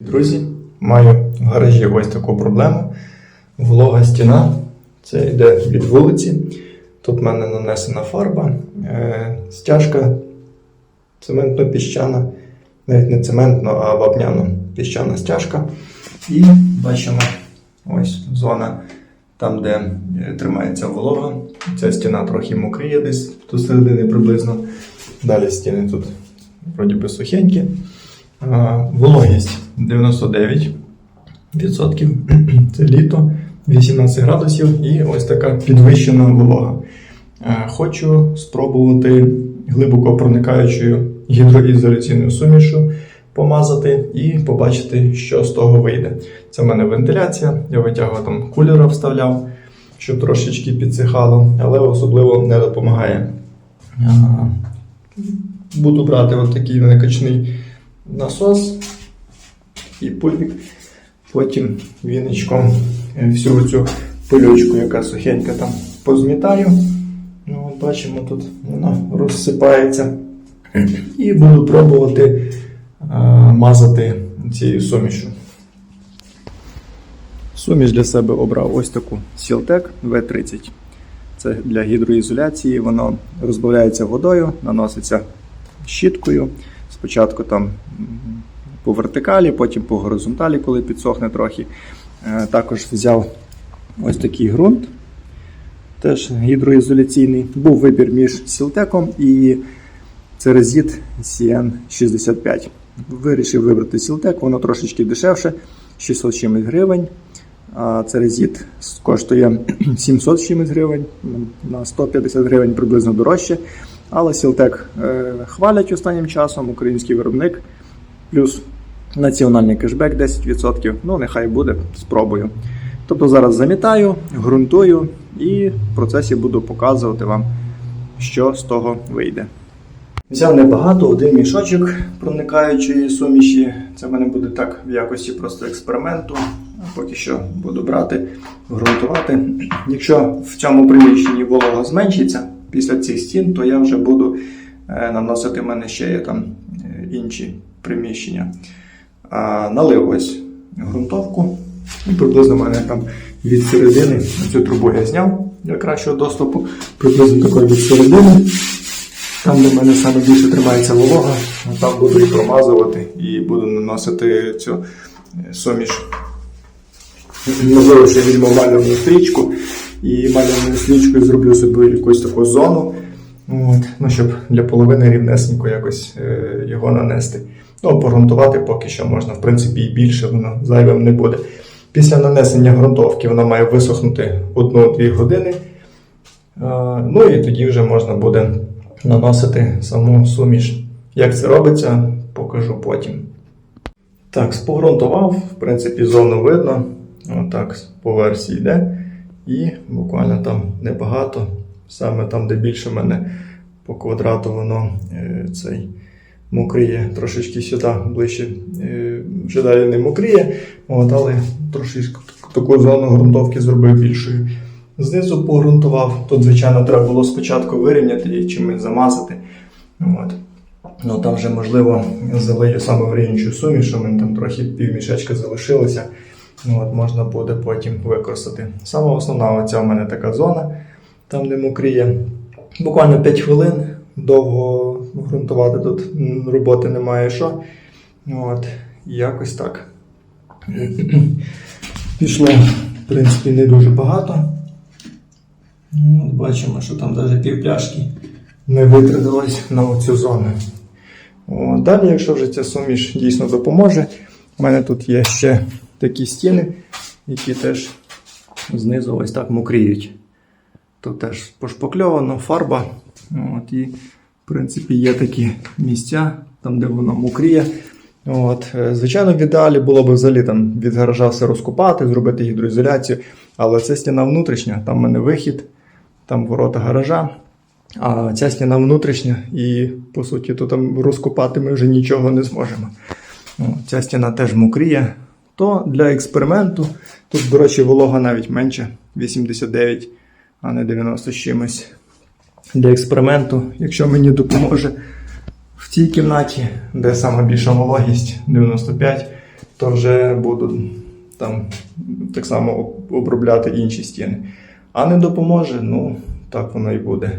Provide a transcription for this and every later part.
Друзі, маю в гаражі ось таку проблему. Волога стіна. Це йде від вулиці. Тут в мене нанесена фарба, е, стяжка цементно-піщана, навіть не цементно, а вапняно-піщана стяжка. І бачимо ось зона, там, де е, тримається волога. Ця стіна трохи мокріє десь до середини приблизно. Далі стіни тут вроді би сухенькі. Вологість 99%. Це літо, 18 градусів і ось така підвищена волога. Хочу спробувати глибоко проникаючою гідроізоляційною сумішу помазати і побачити, що з того вийде. Це в мене вентиляція, я витягував там кулера вставляв, щоб трошечки підсихало, але особливо не допомагає. Буду брати такий накачний насос і пульвік. Потім віничком е, всю цю пилючку, яка сухенька там позмітаю. Ну, от бачимо, тут вона розсипається. І буду пробувати е, мазати цією сумішю. Суміш для себе обрав ось таку Сілтек V30. Це для гідроізоляції, воно розбавляється водою, наноситься щіткою. Спочатку там по вертикалі, потім по горизонталі, коли підсохне трохи. Е, Також взяв ось такий ґрунт, теж гідроізоляційний. Був вибір між Сілтеком і Церезіт CN65. Вирішив вибрати Сілтек, воно трошечки дешевше, 600 чимось гривень. А Церезіт коштує 700 чимось гривень, на 150 гривень приблизно дорожче. Але Сілтек е, хвалять останнім часом, український виробник, плюс національний кешбек 10%. Ну, нехай буде, спробую. Тобто зараз замітаю, ґрунтую і в процесі буду показувати вам, що з того вийде. Взяв небагато, один мішочок проникаючої суміші. Це в мене буде так в якості просто експерименту. Поки що буду брати, ґрунтувати. Якщо в цьому приміщенні волога зменшиться після цих стін, то я вже буду е, наносити в мене ще є там е, інші приміщення. Налив ось ґрунтовку. Ну, приблизно в мене там від середини цю трубу я зняв для кращого доступу. Приблизно такої від середини. Там, де в мене саме більше тримається волога, там буду і промазувати і буду наносити цю е, суміш. Можливо, ще візьму малювальну стрічку і малювальною стрічкою зроблю собі якусь таку зону, от, ну, щоб для половини рівнесенько якось е, його нанести. Ну, погрунтувати поки що можна, в принципі, і більше воно зайвим не буде. Після нанесення ґрунтовки вона має висохнути 1-2 години. Е, Ну і тоді вже можна буде наносити саму суміш. Як це робиться, покажу потім. Так, спогрунтував, в принципі, зону видно. Отак по версії йде. І буквально там небагато. Саме там, де більше в мене по квадрату воно е, цей мокріє. Трошечки сюди ближче е, вже далі не мокріє. Але трошечки таку зону ґрунтовки зробив більшою. Знизу погрунтував. Тут, звичайно, треба було спочатку вирівняти і чимось замазати. От. Ну там вже можливо залию саме врівнючу суміш, що мене там трохи півмішечка залишилося. Ну, от, можна буде потім використати. Саме основна оця в мене така зона, там де мокріє. Буквально 5 хвилин довго ґрунтувати тут роботи немає що. От, якось так. Пішло, в принципі, не дуже багато. Ну, от бачимо, що там навіть півпляшки не витратилось на цю зону. О, далі, якщо вже ця суміш дійсно допоможе, у мене тут є ще такі стіни, які теж знизу ось так мокріють. Тут теж пошпакльовано, фарба. От, і, в принципі, є такі місця, там, де воно мокріє. От, е, звичайно, в ідеалі було б взагалі там від гаража все розкопати, зробити гідроізоляцію, але це стіна внутрішня, там в мене вихід, там ворота гаража. А ця стіна внутрішня, і по суті, то там розкопати ми вже нічого не зможемо. Ця стіна теж мокріє. То для експерименту, тут, до речі, волога навіть менше 89, а не 90 з чимось. Для експерименту, якщо мені допоможе в цій кімнаті, де саме більша вологість 95, то вже буду там так само обробляти інші стіни. А не допоможе, ну так воно і буде.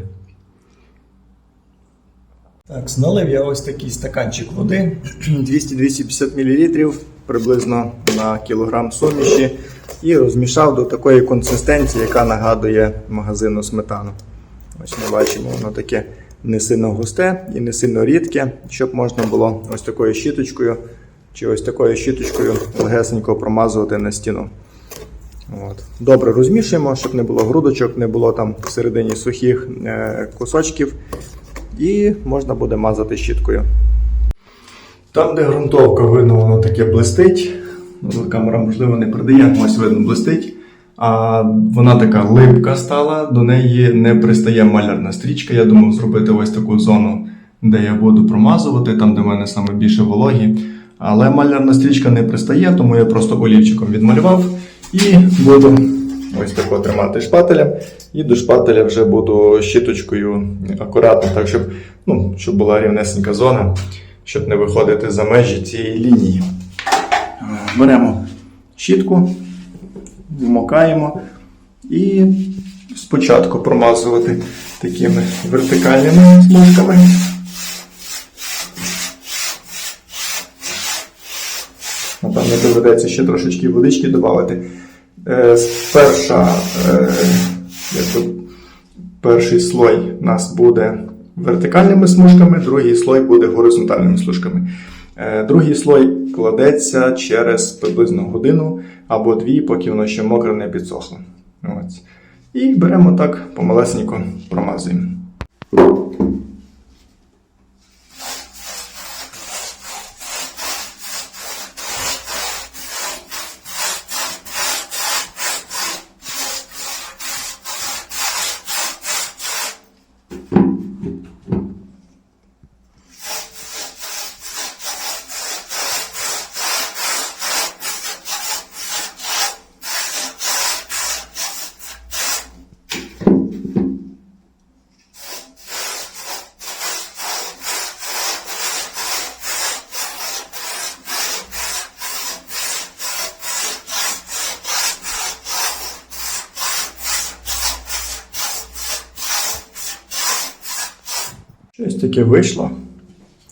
Так, зналив я ось такий стаканчик води 200-250 мл приблизно на кілограм суміші і розмішав до такої консистенції, яка нагадує магазинну сметану. Ось ми бачимо, воно таке не сильно густе і не сильно рідке, щоб можна було ось такою щіточкою чи ось такою щіточкою легесенько промазувати на стіну. От. Добре розмішуємо, щоб не було грудочок, не було там всередині сухих е, кусочків. І можна буде мазати щіткою. Там, де ґрунтовка, видно, воно таке блистить. Ну, камера, можливо, не передає, ось видно блистить. А вона така липка стала, до неї не пристає малярна стрічка. Я думав зробити ось таку зону, де я буду промазувати, там, де в мене саме більше вологі. Але малярна стрічка не пристає, тому я просто олівчиком відмалював і буду ось тако тримати шпателем. І до шпателя вже буду щіточкою акуратно, так щоб, ну, щоб була рівнесенька зона, щоб не виходити за межі цієї лінії. Е, Беремо щітку, вмокаємо і спочатку промазувати такими вертикальними смужками. Напевно, доведеться ще трошечки водички додати. Е, Перша, е, перший слой у нас буде вертикальними смужками, другий слой буде горизонтальними смужками. Е, Другий слой кладеться через приблизно годину або дві, поки воно ще мокре не підсохло. Ось. І беремо так помалесенько промазуємо. Щось таке вийшло.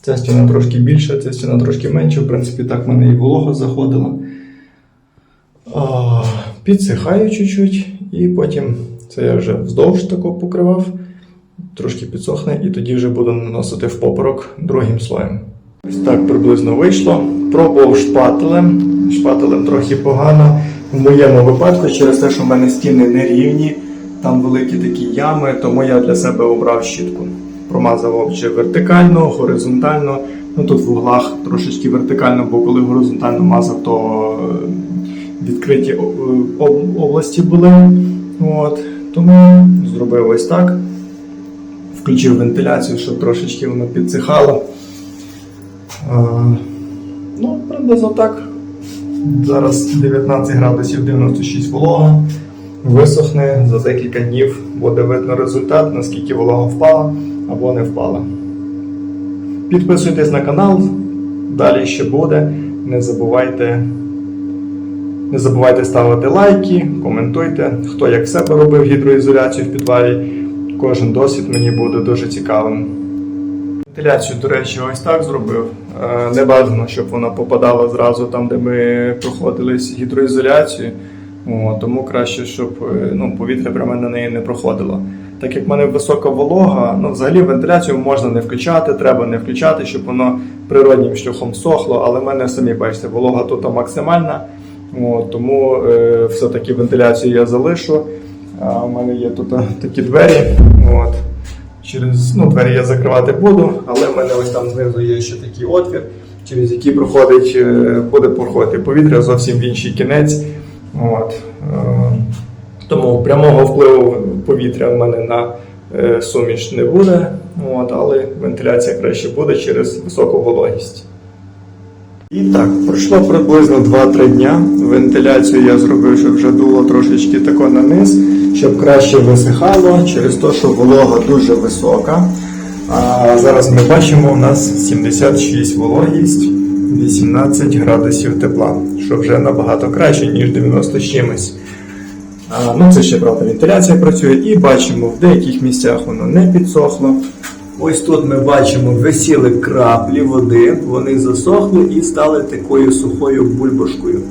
Ця стіна трошки більша, ця стіна трошки менша. В принципі, так в мене і волога заходила. А, підсихаю чуть-чуть, і потім це я вже вздовж тако покривав, трошки підсохне, і тоді вже буду наносити в попорок другим слоєм. Ось так приблизно вийшло. Пробував шпателем. Шпателем трохи погано. В моєму випадку, через те, що в мене стіни не рівні, там великі такі ями, тому я для себе обрав щітку. Промазав вже вертикально, горизонтально. Ну тут в углах трошечки вертикально, бо коли горизонтально мазав, то е, відкриті області були. От. Тому зробив ось так. Включив вентиляцію, щоб трошечки воно підсихало. Е, Ну, приблизно так. Зараз 19 градусів 96 волога. Висохне за декілька днів буде видно результат, наскільки волога впала або не впала. Підписуйтесь на канал, далі ще буде. Не забувайте, не забувайте ставити лайки, коментуйте, хто як себе робив гідроізоляцію в підвалі. Кожен досвід мені буде дуже цікавим. Вентиляцію, до речі, ось так зробив. Е, Не бажано, щоб вона попадала зразу там, де ми проходили гідроізоляцію. Тому краще, щоб е, ну, повітря прямо на неї не проходило. Так як в мене висока волога, ну взагалі вентиляцію можна не включати, треба не включати, щоб воно природнім шляхом сохло, але в мене самі бачите, волога тут максимальна. О, тому е, все-таки вентиляцію я залишу. А у мене є тут е, такі двері. От. Через ну, двері я закривати буду, але в мене ось там знизу є ще такий отвір, через який проходить, е, буде проходити повітря зовсім в інший кінець. От. е, Тому прямого впливу повітря в мене на е, суміш не буде, от, але вентиляція краще буде через високу вологість. І так, пройшло приблизно 2-3 дня. Вентиляцію я зробив, щоб вже дуло трошечки тако на низ, щоб краще висихало, через те, що волога дуже висока. А зараз ми бачимо, у нас 76 вологість. 18 градусів тепла, що вже набагато краще, ніж 90 з чимось. Ну, це ще правда вентиляція працює, і бачимо, в деяких місцях воно не підсохло. Ось тут ми бачимо, висіли краплі води, вони засохли і стали такою сухою бульбашкою.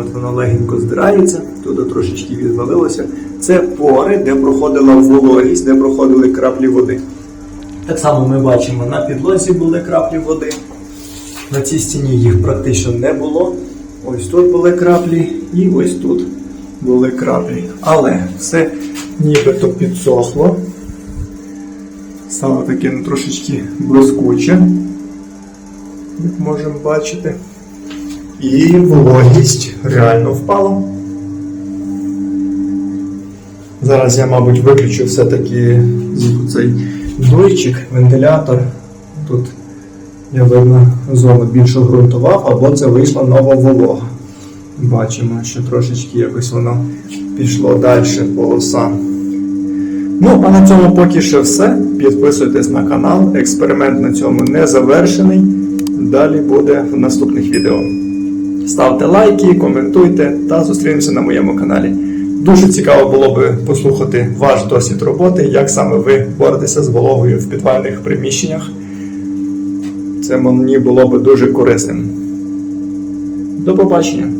От воно легенько здирається, туди трошечки відвалилося. Це пори, де проходила вологість, де проходили краплі води. Так само ми бачимо, на підлозі були краплі води. На цій стіні їх практично не було. Ось тут були краплі, і ось тут були краплі. Але все нібито підсохло. Стало таке ну, трошечки блискуче, як можемо бачити. І вологість реально впала. Зараз я, мабуть, виключу все-таки цей дуйчик, вентилятор. Тут я видно зону більше ґрунтував, або це вийшла нова волога. Бачимо, що трошечки якось воно пішло далі полоса. Ну, а на цьому поки що все. Підписуйтесь на канал. Експеримент на цьому не завершений. Далі буде в наступних відео. Ставте лайки, коментуйте та зустрінемося на моєму каналі. Дуже цікаво було би послухати ваш досвід роботи, як саме ви боретеся з вологою в підвальних приміщеннях. Це мені було би дуже корисним. До побачення!